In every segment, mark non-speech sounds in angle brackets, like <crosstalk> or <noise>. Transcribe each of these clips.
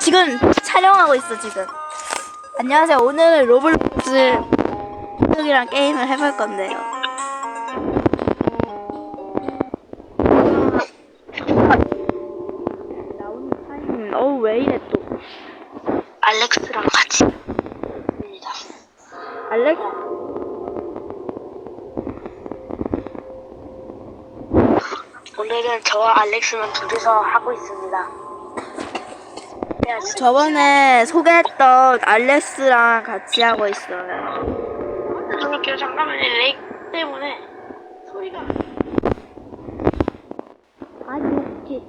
지금 촬영하고 있어 지금. 안녕하세요. 오늘은 로블록스 가족이랑 게임을 해볼 건데요. 나오는 타임. 어우 왜 이래 또. 알렉스랑 같이 입니다. 알렉 오늘은 저와 알렉스만 둘이서 하고 있습니다. 네, 저번에 소개했던 알렉스랑 같이 하고 있어요. 그럴게요. 잠깐만요. 렉 때문에 소리가 아니 이렇게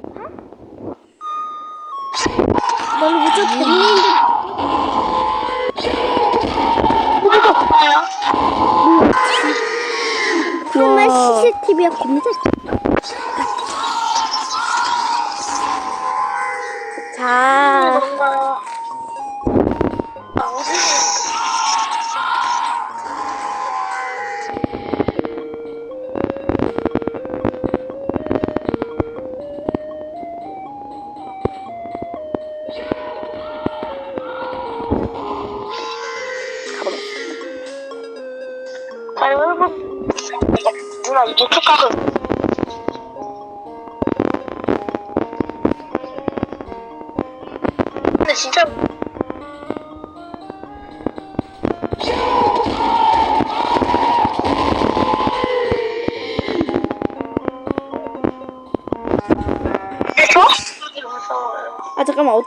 너는 무척 재밌는데 아파요. 정말 우와. CCTV가 겁니다 자,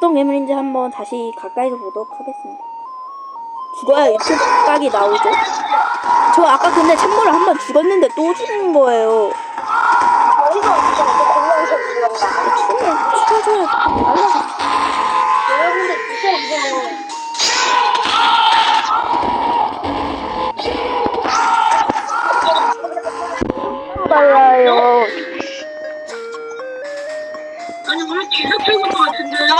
어떤 괴물인지 한번 다시 가까이서 보도록 하겠습니다. 죽어야 유튜브 각이 나오죠? 저 아까 근데 참고로 한 번 죽었는데 또 죽는 거예요. 춤을 춰줘야 무서워 빨라요. 아니 오늘 계속 들고 것 같은데요?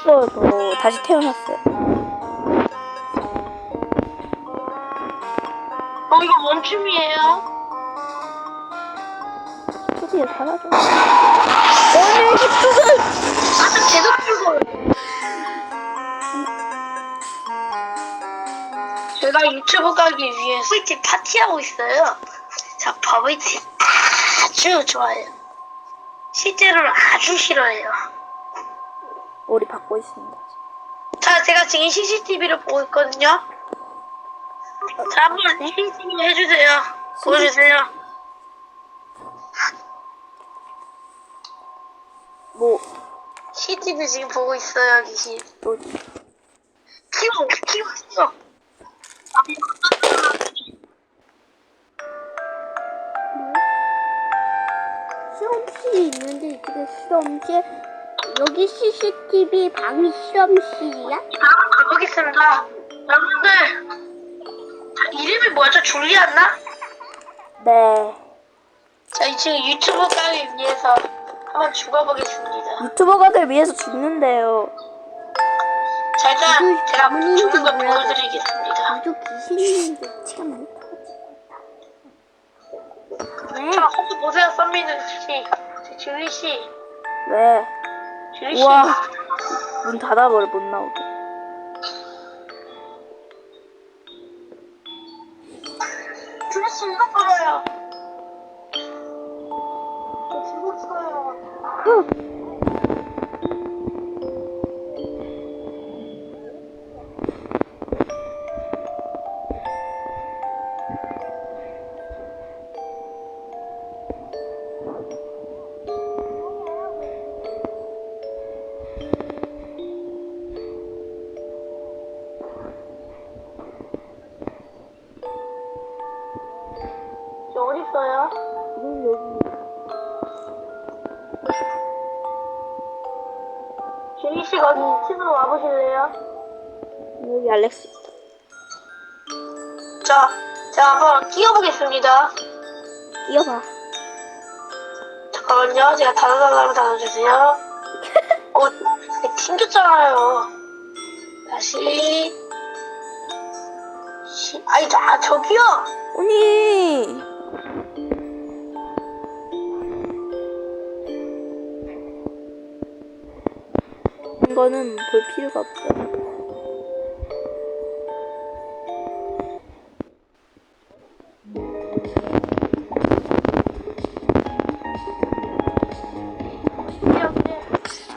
죽었어요 저. 다시 태어났어요. 어 이거 원춤이에요? 소리에 사라져. 오늘 기쁨은 아까 계속 들고 제가 유튜브 가기 위해 버블티 파티하고 있어요. 자, 버블티 아주 좋아해요. 실제로는 아주 싫어해요. 우리 받고 있습니다. 자, 제가 지금 CCTV를 보고 있거든요. 자, 한번 CCTV 해주세요. 보여주세요. 뭐 CCTV 지금 보고 있어요, 귀신. 또. 키워, 키워, 키워. 실험실이 있는데 이쪽에 실험실 여기 CCTV? 다음 가보겠습니다. 여러분들, 자, 이름이 뭐였죠? 줄리안나? 네. 자, 이 지금 유튜브 가기 위해서 한번 죽어보겠습니다. 유튜버가들 위해서 죽는데요. 자, 일단 그 제가 죽는 걸 몰라도. 보여드리겠습니다. 아주 귀신인데 치가 많다 왜? 자, 한번 보세요, 썸미는 씨. 저 줄리 씨. 왜? 씨. 우와. 문 닫아버려 못 나오게. 이거. 저 죽었어요. 2층으로 와보실래요? 여기 알렉스 있어. 자, 제가 한번 끼워보겠습니다. 뛰어봐. 잠깐만요. 제가 닫아달라면 닫아주세요. <laughs> 어, 튕겼잖아요. 다시. 시, 아니, 저, 아, 저기요! 언니. 거는 볼 필요가 없어.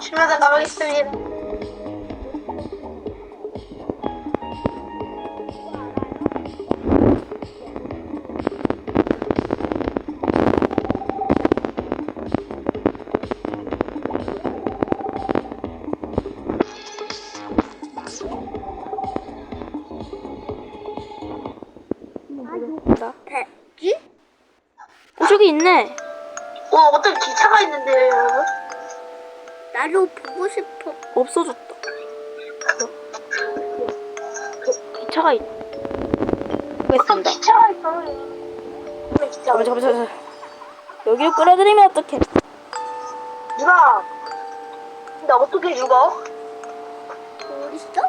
주면서 가보겠습니다. 있네. 와, 어떤 기차가 여러분? 나도 보고 싶어. 없어졌다. 기차가 있. 어떤 보겠습니다. 기차가. 어떤 기차가 잠깐만, 잠깐만, 잠깐만. 여기로 끌어들이면 어떡해. 누나, 나 어떻게 죽어? 어디 있어?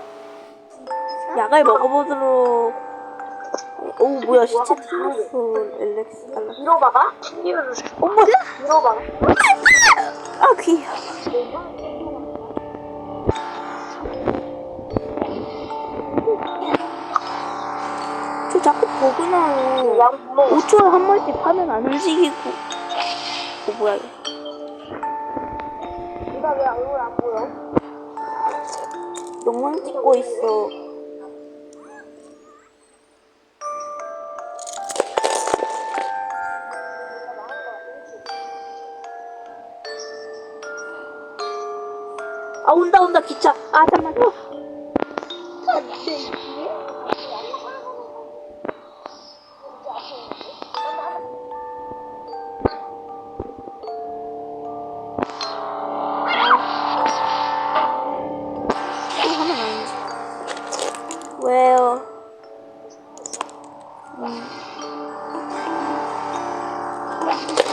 약을 먹어보도록. 오, 뭐야, 시체 틀렸어. 엘렉스 달라. 밀어봐봐. 어, 뭐야? 밀어봐. 아, 귀. 저 자꾸 보구나요. 양모. 5초에 한 번씩 하면 안 움직이고. 어, 뭐야, 이거. 누나 왜 얼굴 안 보여? 영상 찍고 있어. 온다 온다 기차. 아 잠깐만. 어. 음.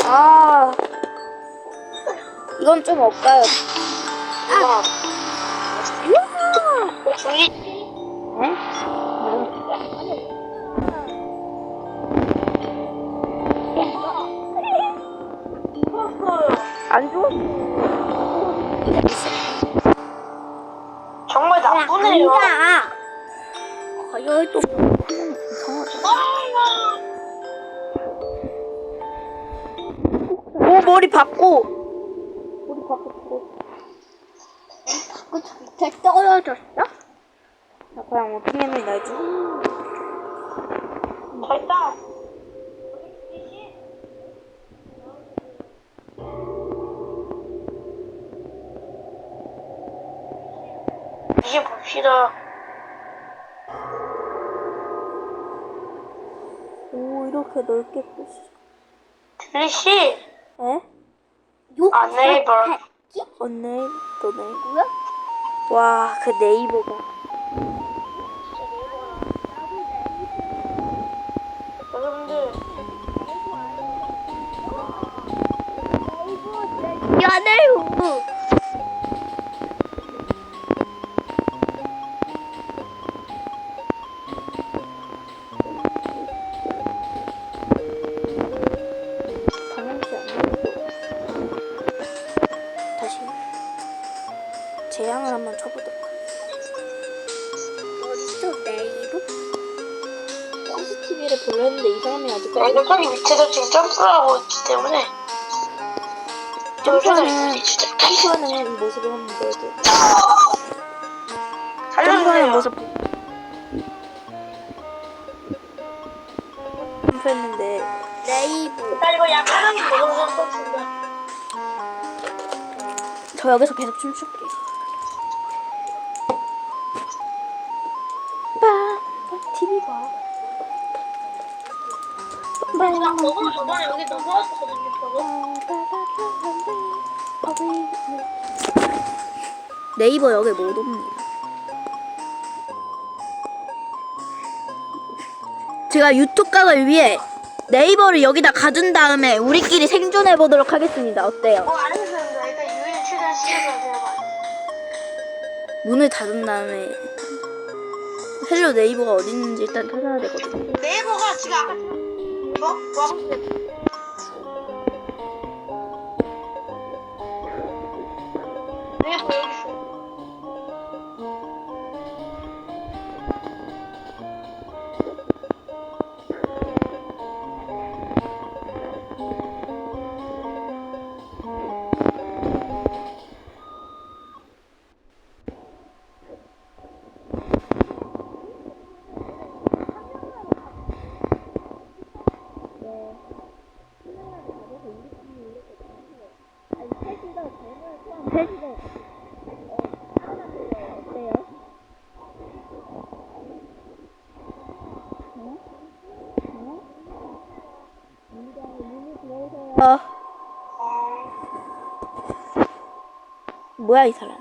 아 이건 좀 없어요. 안 줘? 정말 나쁘네요. 거의 또오 머리. 머리 바꿨어. 그 밑에 떨어졌어? 나 그냥 어떻게 했는지 알지? 됐다. 이제 봅시다. 오 이렇게 넓게 보시. 들리씨? 에? 욕 아, 네이버. 했지? 어 네이버 또 네이버. 뭐야? 와그 네이버가. 다시 재앙을 한번 쳐보도록. 어디서 네이버? CCTV를 불렀는데 이 사람이 아직까지 완벽하게 밑에서 지금 점프를 하고 있기 때문에. 점프하는 진짜 점프하는 모습을 한번 보여줘. 점프하는 살려주세요. 모습. 점프했는데 네이버. 나 이거 약간은 모르겠어. 저 여기서 계속 춤출게요. 빠, TV 봐. 나 저거 저번에 여기 넘어왔었거든요, 저거. 네이버 여기 못 옵니다. 제가 유튜브 각을 위해 네이버를 여기다 가둔 다음에 우리끼리 생존해 보도록 하겠습니다. 어때요? 어. 일단 유인 최대한. 문을 닫은 다음에 헬로 네이버가 어디 있는지 일단 찾아야 되거든. 네이버가 지금 아까 뭐? 뭐? 어. 뭐야 이 사람?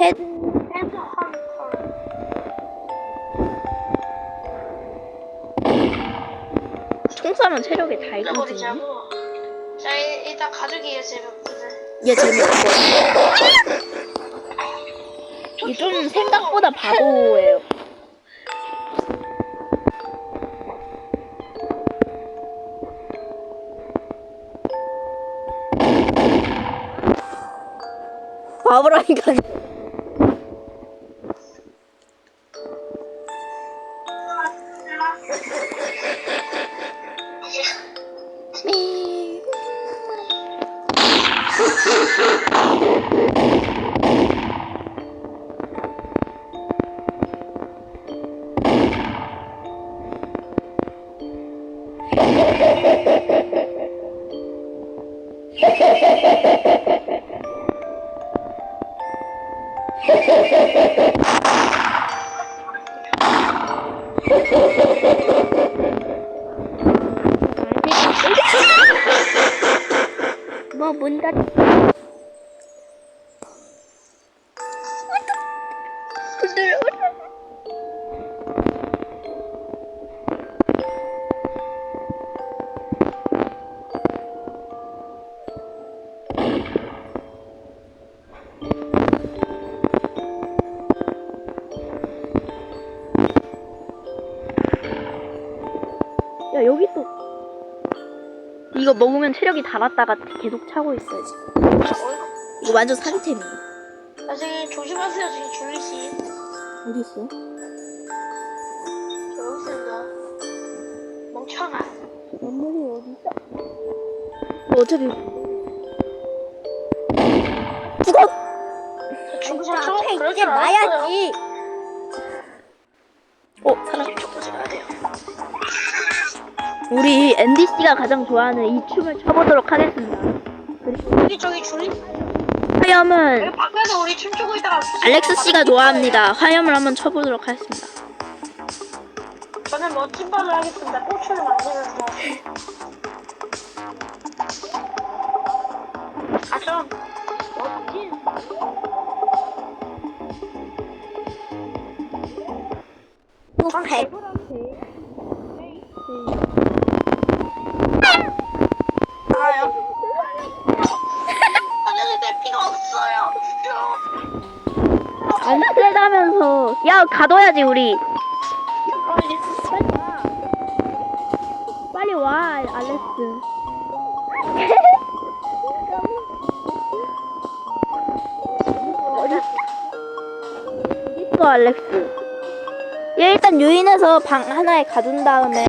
헤드 헤드. 총 쏘면 체력이 다 일- 일단 가족이에요, 재밌거든. 얘 재미없어. 이게 좀 생각보다 바보예요. 바보라니까. 먹으면 체력이 달았다가 계속 차고 있어야지. 이거 완전 사기템이야. 나중에 조심하세요, 저기 줄리 씨. 어디 있어? 저 여기 있습니다. 멍청아. 건물이 어디 있어? 어차피 죽어. 죽으셔. 앞에 그럴 이제 줄 알았어요. 놔야지. 우리 앤디 씨가 가장 좋아하는 이 춤을 춰보도록 하겠습니다. 그리고 여기 저기 줄리. 화염은 여기 밖에서 우리 춤추고 있다가. 알렉스 씨가 좋아합니다. 화염을 한번 춰보도록 하겠습니다. 저는 멋진 발을 하겠습니다. 꽃을 만들면서. 아, 좀 멋진. 또 배. 알아 가둬야지 우리. 빨리 와 알렉스. 어디 있어 알렉스? 얘 일단 유인해서 방 하나에 가둔 다음에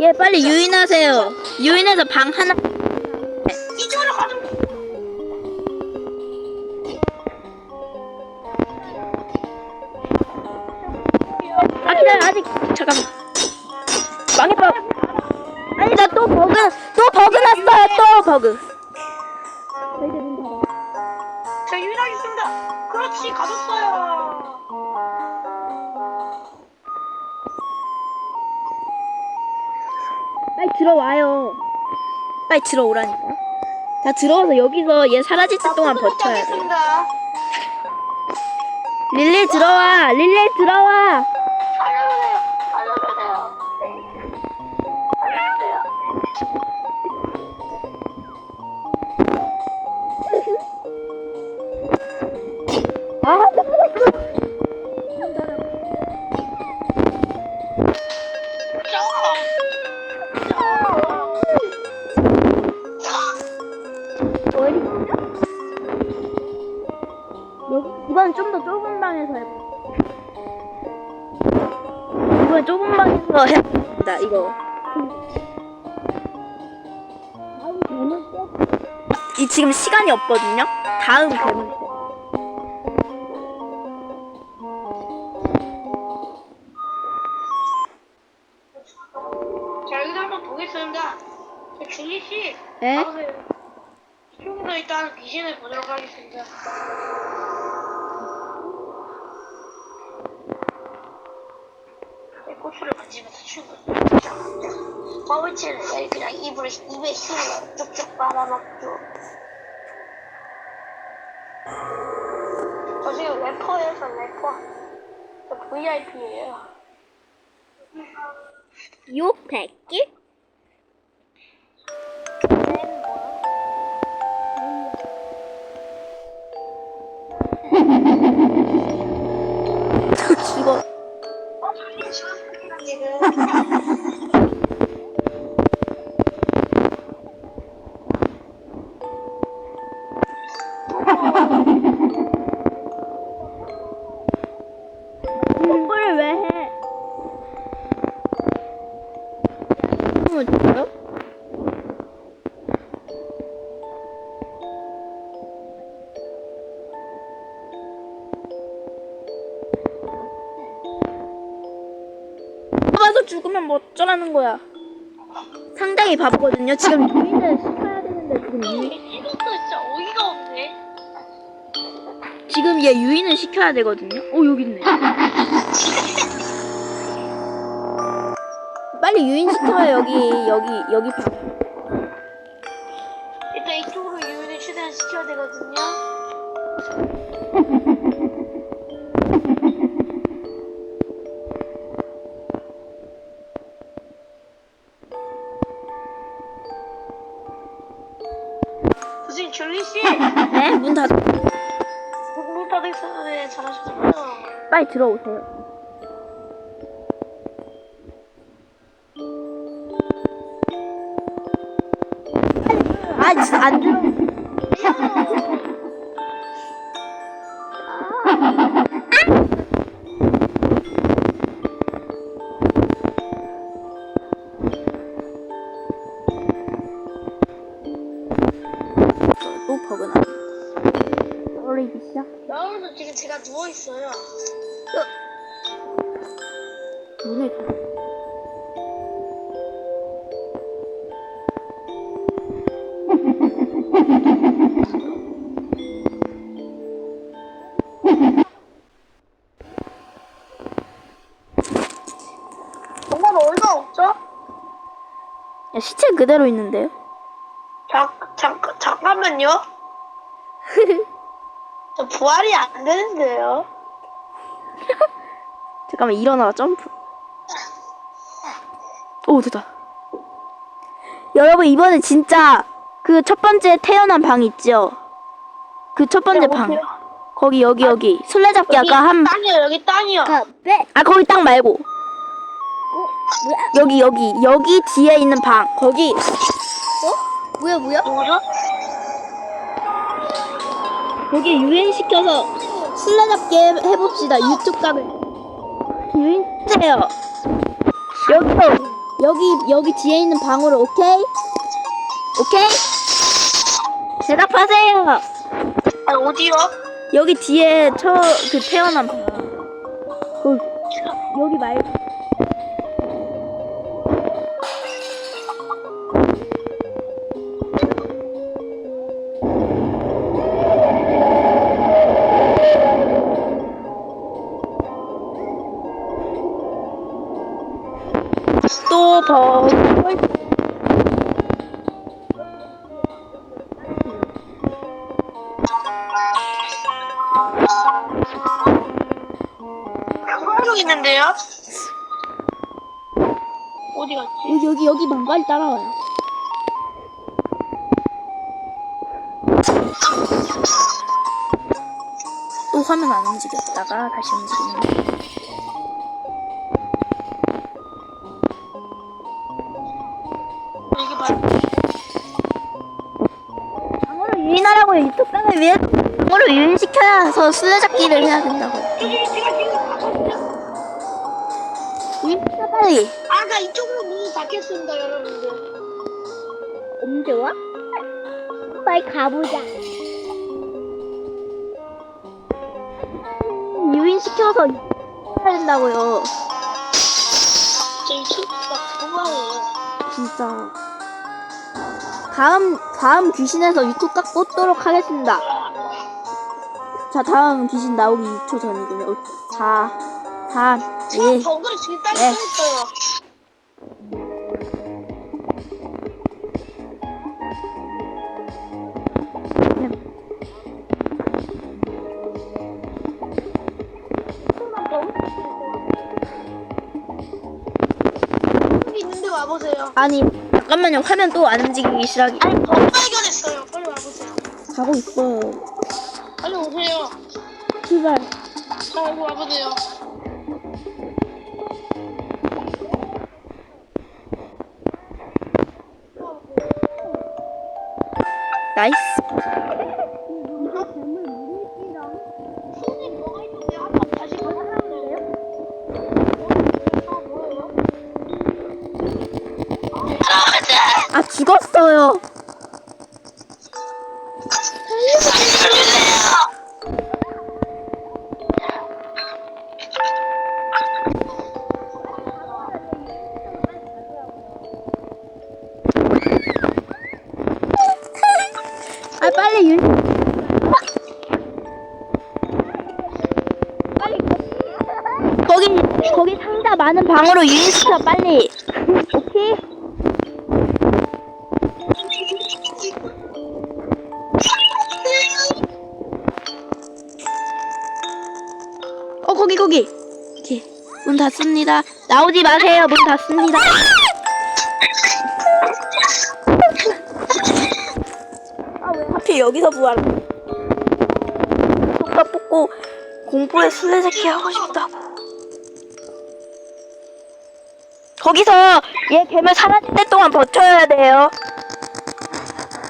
얘 빨리 유인하세요. 유인해서 방 하나. 이쪽으로 가자. 아 아직 잠깐만. 망했다. 아니 나 또 버그 또 버그 났어요 또 버그. 저 유인하겠습니다. 그렇지, 가졌어요. 빨리 들어와요. 빨리 들어오라니까. 자 들어와서 여기서 얘 사라질 때 동안 버텨야 돼. 릴리 들어와 릴리 들어와 아, 머리. 이번 좀 더 좁은 방에서 해볼게. 이번 좁은 방에서 해봅시다, 이거. 이 지금 시간이 없거든요? 다음 괴물. 힘을 쭉쭉 빨아먹죠. 저 지금 저 래퍼. 저 VIP예요. 욕 100개? 죽어. <laughs> 잡아서 죽으면 뭐 어쩌라는 거야? 상당히 바보거든요. 지금 유인을 시켜야 되는데 지금 유인 이것도 진짜 어이가 없네. 지금 얘 유인을 시켜야 되거든요. 오 여기 있네. <laughs> 빨리 유인 시켜요 여기 여기 여기 방. 빨리 들어오 그대로 있는데요? 잠, 잠깐, 잠깐만요. <laughs> 저 부활이 안 되는데요. <laughs> 잠깐만 일어나 점프. 오 됐다. 여러분 이번에 진짜 그 첫 번째 태어난 방 있죠? 그 첫 번째 방. 거기 여기 여기 술래잡기 아까 한. 땅이요, 여기 땅이요. 컵에 아 거기 딱 말고 어? 뭐야? 여기 여기 여기 뒤에 있는 방 거기 어? 뭐야 뭐야? 누구죠? 거기 유인시켜서 술래잡기 해- 해봅시다 유튜브 각을 유인해요 여기요 여기 여기 뒤에 있는 방으로 오케이 오케이 대답하세요 아, 어디요? 여기 뒤에 저 그 태어난 방 그, 여기 말고 있는데요? 어디 갔지? 여기 여기 여기 방 빨리 따라와요. 또 화면 안 움직였다가 다시 움직이는. 방으로 유인하라고요. 유튜브 방을 위해 방으로 유인시켜서 술래잡기를 해야 된다고요. 유인시켜 빨리. 아까 이쪽으로 문을 닫겠습니다, 여러분들. 언제 와? 빨리 가보자. 유인시켜서 해야 된다고요. 저 유튜브가 고마워요. 진짜. 다음, 다음 귀신에서 유튜브 깍 꽂도록 하겠습니다. 자, 다음 귀신 나오기 2초 전이군요. 4, 3, 1. 버그를 지금 따로. 있는데 와보세요. 아니, 잠깐만요. 화면 또 안 움직이기 시작이. 아니 버그 발견했어요. 빨리 와보세요. 가고 있어요. 빨리 오세요. 출발. 자, 여기 와보세요. 나이스. 로 유인시켜 빨리. 오케이. 어 거기 거기. 오케이. 문 닫습니다. 나오지 마세요. 문 닫습니다. 아왜 하필 여기서 부활? 속가 뽑고 공포의 술래잡기 하고 싶다고. 거기서 얘 괴물 사라질 때 동안 버텨야 돼요.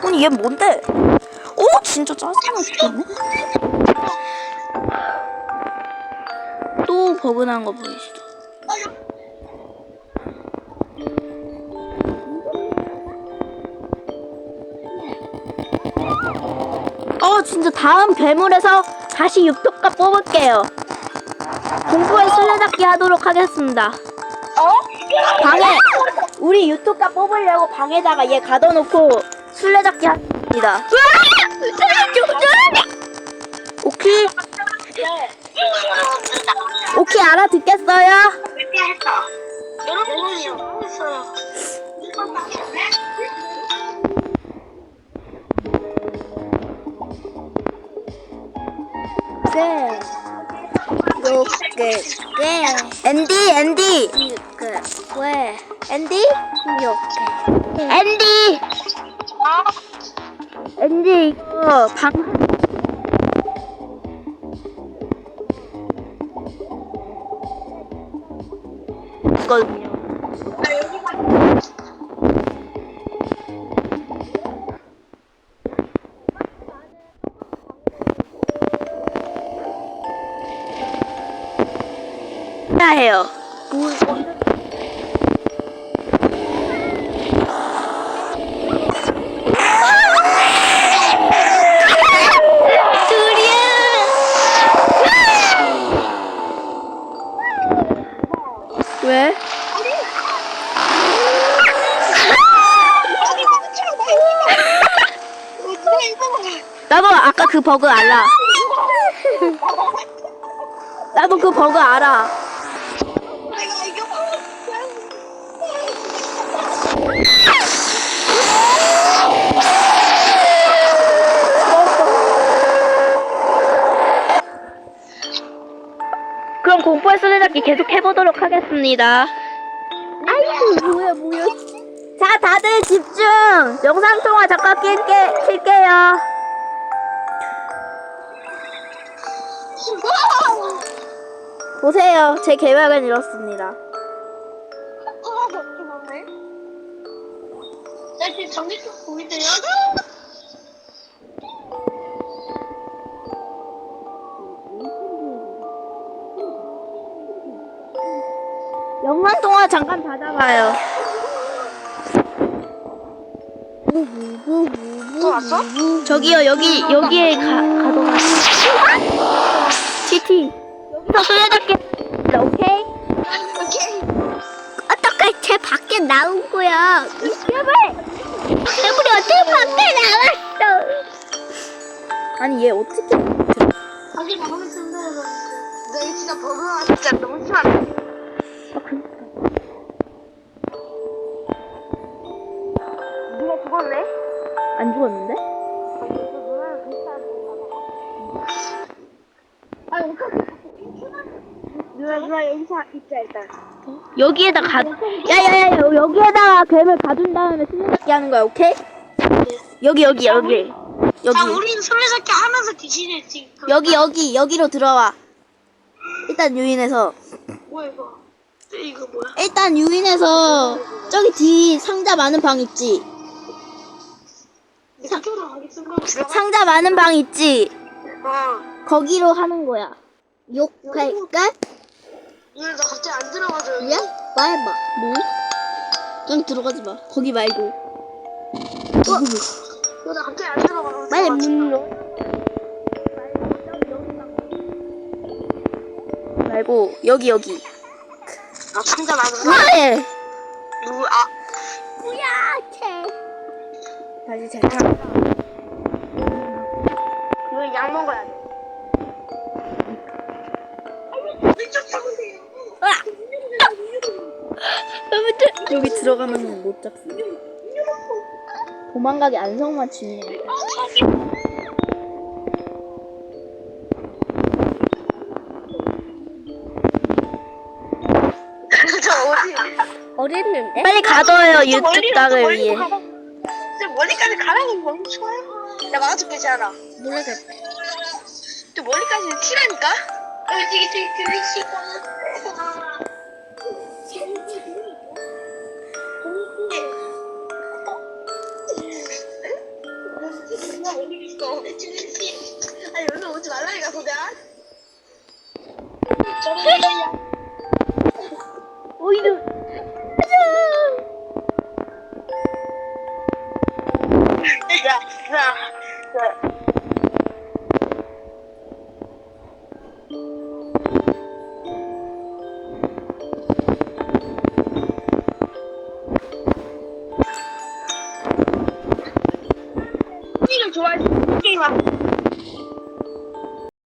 아니 얘 뭔데? 오 진짜 짜증나 죽겠네. 또 버그난 거 보이시죠? 어 진짜 다음 괴물에서 다시 육토가 뽑을게요. 공포의 술래잡기 하도록 하겠습니다. 어? 방에 우리 유튜브가 뽑으려고 방에다가 얘 가둬놓고 술래잡기 합니다. 오케이 네. 오케이 알아듣겠어요? 지금 뭐 했어요? 네. 이렇게 네. 앤디 앤디 이렇게 왜 앤디 이렇게 앤디 앤디 이거 방 이거든요. 해요. 왜? 공포의 술래잡기 계속 해보도록 하겠습니다. 아이고 뭐야 뭐야 자, 다들 집중! 영상 통화 잠깐 낄게, 킬게요. 보세요. 제 계획은 이렇습니다. 나 지금 전기톱 보이세요? 통화 잠깐 닫아봐요. 또 왔어? 저기요 여기 여기에 가 가둬놔. 티티 여기서 소녀잡기 오케이? 오케이. 어떡해, 쟤 밖에 나온 거야. 제발! 괴물이 어떻게 밖에 나왔어? 아니 얘 어떻게? 방금 쓴다고 너 이거 진짜 버그가 진짜 너무 심하 나 여기서 있자 일단. 여기에다 가 야야야 여기에다가 괴물 가둔 다음에 수녀잡기 하는 거야 오케이? 여기 여기 여기 여기 자, 우린 술래잡기 하면서 귀신을 지금. 여기 여기 여기로 들어와. 일단 유인해서 뭐야 이거? 이거 뭐야? 일단 유인해서 저기 뒤 상자 많은 방 있지? 쪽으로. 들어가. 상자 많은 방 있지? 어. 거기로 하는 거야. 욕할까? 누나 나 갑자기 안 들어가죠 여기. 야? 말해봐. 뭐? 그냥 들어가지 마. 거기 말고. 누나 나 갑자기 안 들어가. 빨리 문로. 말고 여기 여기. 아 상자 많은 거. 왜? 누구? 아. 뭐야, 쟤. 다시 잘 타. 이거 약 먹어야 돼. 왼쪽 잡으세요. 여기 들어가면 못 잡어. 도망가기 안성만 치네. 저 어디? 어렸는데? 빨리 가둬요 저 유튜브 멀리- 저 땅을 멀리 위해. 가라. 저 멀리까지 가라니 너무 좋아요. 나 막아줄게 지않아 모르겠어. 또 멀리까지는 티라니까. 어디 저기 들으시고. 아니 오지 말라니 <laughs>